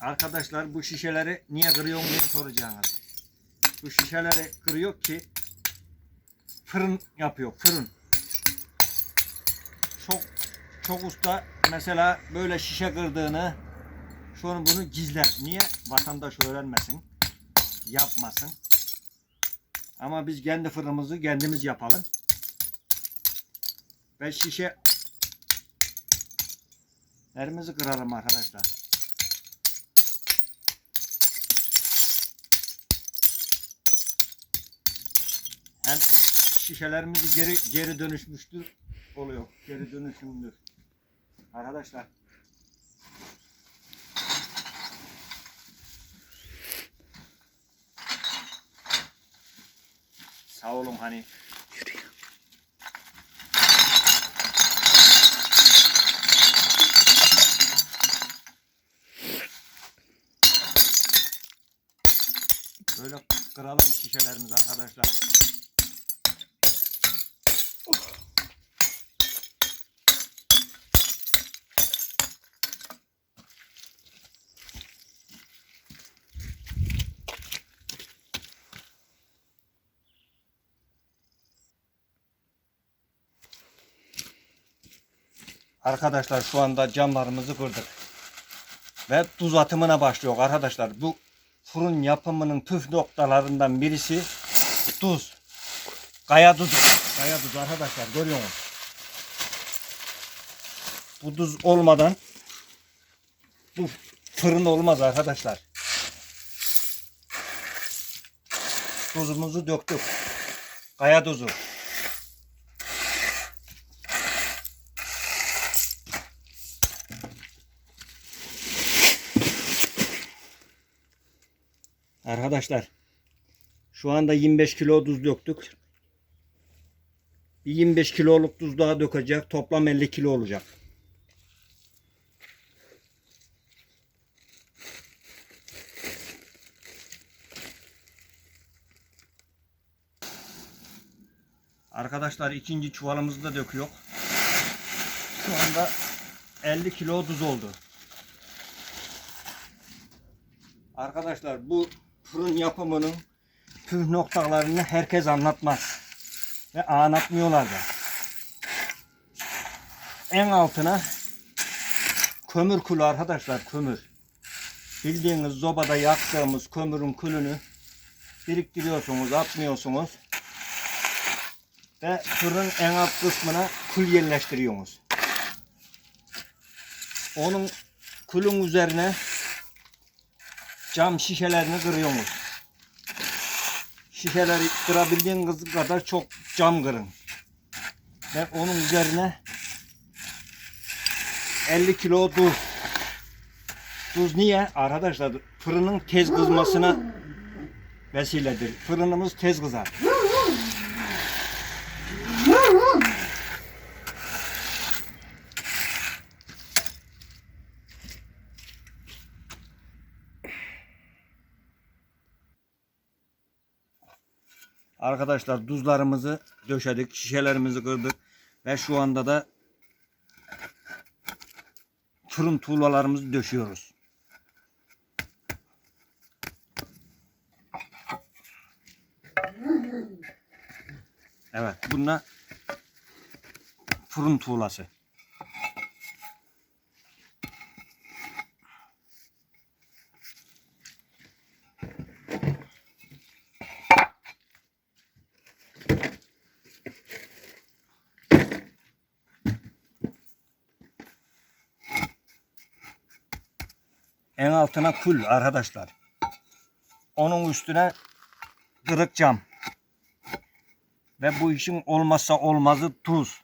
Arkadaşlar bu şişeleri niye kırıyorsun diye soracaksınız. Bu şişeleri kırıyor ki fırın yapıyor fırın. Çok çok usta mesela böyle şişe kırdığını şunu bunu gizler. Niye? Vatandaş öğrenmesin. Yapmasın. Ama biz kendi fırınımızı kendimiz yapalım. Ve şişe Elimizi kırarım arkadaşlar. Hem şişelerimizi geri geri dönüşmüştür oluyor. Geri dönüşümdür. Arkadaşlar Sağ olun hani böyle kıralım şişelerimizi arkadaşlar. Arkadaşlar şu anda camlarımızı kırdık. Ve tuz atımına başlıyor arkadaşlar. Bu fırın yapımının püf noktalarından birisi tuz. Kaya tuzu. Kaya tuzu arkadaşlar görüyor musunuz? Bu tuz olmadan bu fırın olmaz arkadaşlar. Tuzumuzu döktük. Kaya tuzu. Arkadaşlar şu anda 25 kilo tuz döktük. Bir 25 kiloluk tuz daha dökecek. Toplam 50 kilo olacak. Arkadaşlar ikinci çuvalımızı da döküyor. Şu anda 50 kilo tuz oldu. Arkadaşlar bu fırın yapımının püf noktalarını herkes anlatmaz. Ve anlatmıyorlar da. En altına kömür külü arkadaşlar kömür. Bildiğiniz zobada yaktığımız kömürün külünü biriktiriyorsunuz, atmıyorsunuz. Ve fırın en alt kısmına kül yerleştiriyorsunuz. Onun külün üzerine cam şişelerini kırıyorsunuz. Şişeleri kırabildiğiniz kadar çok cam kırın. Ve onun üzerine 50 kilo tuz. Tuz niye? Arkadaşlar fırının tez kızmasına vesiledir. Fırınımız tez kızar. Arkadaşlar tuzlarımızı döşedik, şişelerimizi kırdık ve şu anda da fırın tuğlalarımızı döşüyoruz. Evet, bununla fırın tuğlası. En altına kül arkadaşlar. Onun üstüne kırık cam. Ve bu işin olmazsa olmazı tuz.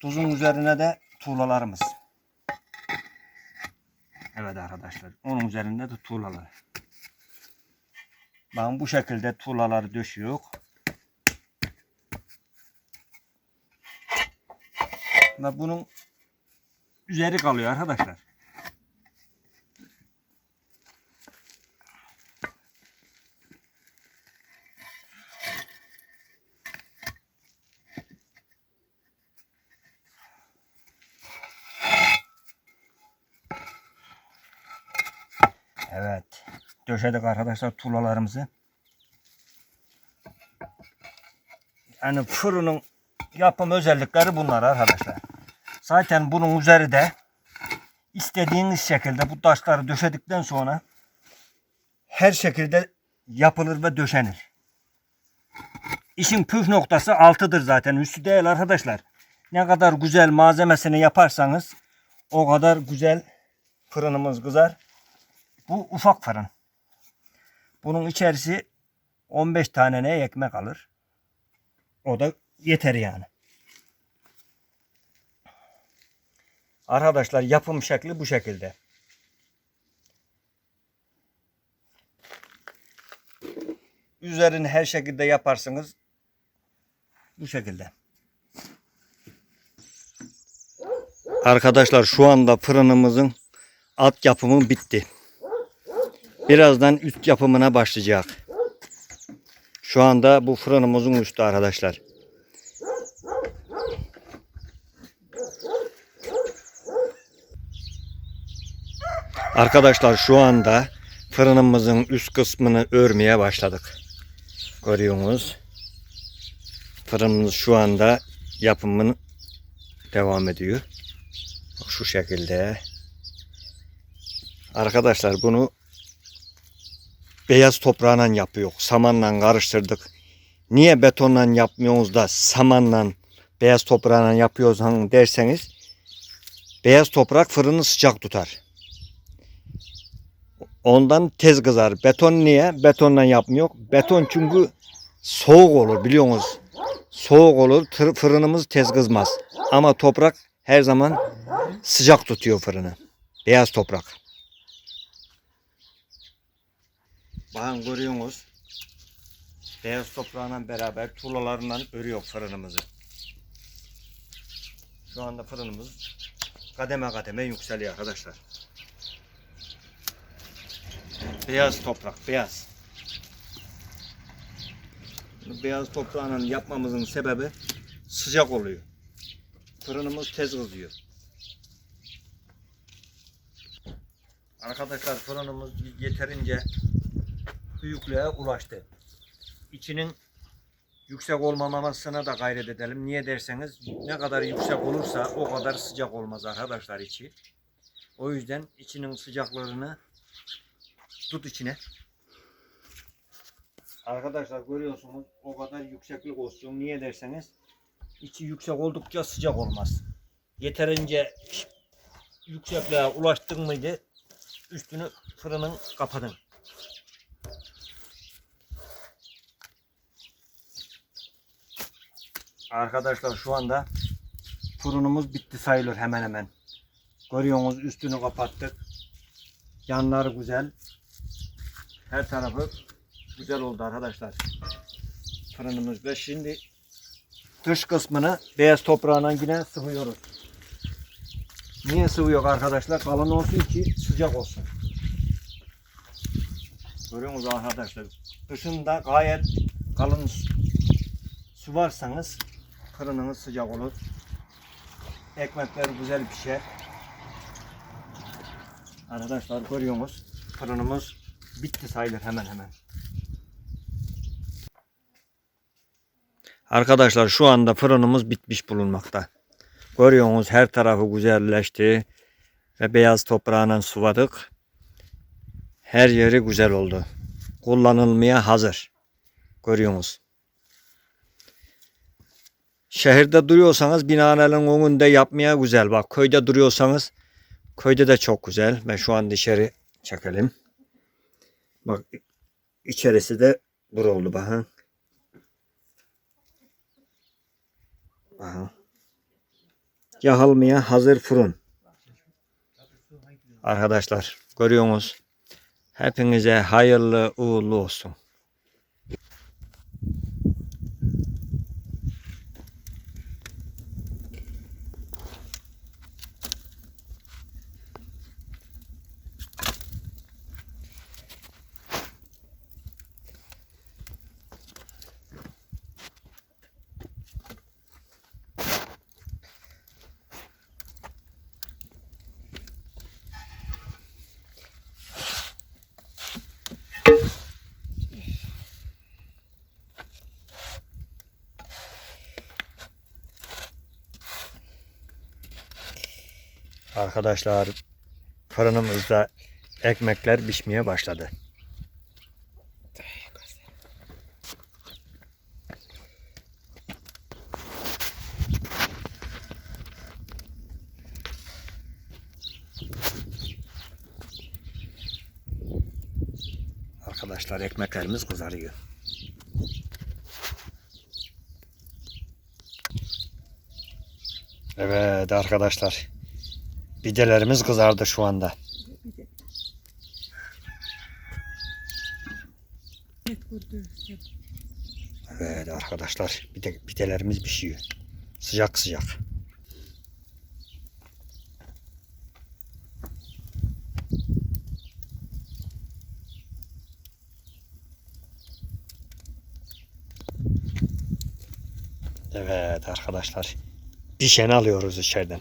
Tuzun üzerine de tuğlalarımız. Evet arkadaşlar. Onun üzerinde de tuğlalar. Ben bu şekilde tuğlaları döşüyor. Ve bunun üzeri kalıyor arkadaşlar. Evet. Döşedik arkadaşlar tuğlalarımızı. Yani fırının yapım özellikleri bunlar arkadaşlar. Zaten bunun üzeri de istediğiniz şekilde bu taşları döşedikten sonra her şekilde yapılır ve döşenir. İşin püf noktası altıdır zaten. Üstü değil arkadaşlar. Ne kadar güzel malzemesini yaparsanız o kadar güzel fırınımız kızar. Bu ufak fırın. Bunun içerisi 15 tane ne ekmek alır. O da yeter yani. Arkadaşlar yapım şekli bu şekilde. Üzerini her şekilde yaparsınız. Bu şekilde. Arkadaşlar şu anda fırınımızın alt yapımı bitti. Birazdan üst yapımına başlayacak. Şu anda bu fırınımızın üstü arkadaşlar. Arkadaşlar şu anda fırınımızın üst kısmını örmeye başladık. Görüyorsunuz. Fırınımız şu anda yapımını devam ediyor. Şu şekilde. Arkadaşlar bunu beyaz toprağla yapıyor. Samanla karıştırdık. Niye betonla yapmıyoruz da samanla beyaz toprağla yapıyoruz derseniz beyaz toprak fırını sıcak tutar. Ondan tez kızar. Beton niye? Betonla yapmıyor. Beton çünkü soğuk olur biliyorsunuz. Soğuk olur. Fırınımız tez kızmaz. Ama toprak her zaman sıcak tutuyor fırını. Beyaz toprak. Bakın görüyorsunuz. Beyaz toprağıyla beraber tuğlalarından örüyor fırınımızı. Şu anda fırınımız kademe kademe yükseliyor arkadaşlar. Beyaz toprak, beyaz. Beyaz toprağıyla yapmamızın sebebi sıcak oluyor. Fırınımız tez kızıyor. Arkadaşlar fırınımız yeterince büyüklüğe ulaştı. İçinin yüksek olmamasına da gayret edelim. Niye derseniz ne kadar yüksek olursa o kadar sıcak olmaz arkadaşlar içi. O yüzden içinin sıcaklığını tut içine. Arkadaşlar görüyorsunuz o kadar yükseklik olsun. Niye derseniz içi yüksek oldukça sıcak olmaz. Yeterince yüksekliğe ulaştın mıydı üstünü fırının kapatın. Arkadaşlar şu anda fırınımız bitti sayılır hemen hemen. Görüyorsunuz üstünü kapattık. Yanları güzel. Her tarafı güzel oldu arkadaşlar. Fırınımız ve şimdi dış kısmını beyaz toprağına yine sıvıyoruz. Niye sıvıyor arkadaşlar? Kalın olsun ki sıcak olsun. Görüyor musunuz arkadaşlar? Dışında gayet kalın sıvarsanız fırınınız sıcak olur. Ekmekler güzel pişer. Arkadaşlar görüyorsunuz fırınımız bitti sayılır hemen hemen. Arkadaşlar şu anda fırınımız bitmiş bulunmakta. Görüyorsunuz her tarafı güzelleşti ve beyaz toprağına suvadık. Her yeri güzel oldu. Kullanılmaya hazır. Görüyorsunuz. Şehirde duruyorsanız binanelerin önünde yapmaya güzel. Bak köyde duruyorsanız köyde de çok güzel. Ben şu an dışarı çekelim. Bak içerisi de bur oldu bakın. Bakın. Yakılmaya hazır fırın. Arkadaşlar görüyorsunuz. Hepinize hayırlı uğurlu olsun. Arkadaşlar fırınımızda ekmekler pişmeye başladı. Arkadaşlar ekmeklerimiz kızarıyor. Evet arkadaşlar. Bidelerimiz kızardı şu anda. Evet arkadaşlar bide, bidelerimiz pişiyor. Sıcak sıcak. Evet arkadaşlar. Pişeni alıyoruz içeriden.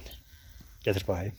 Getir bakayım.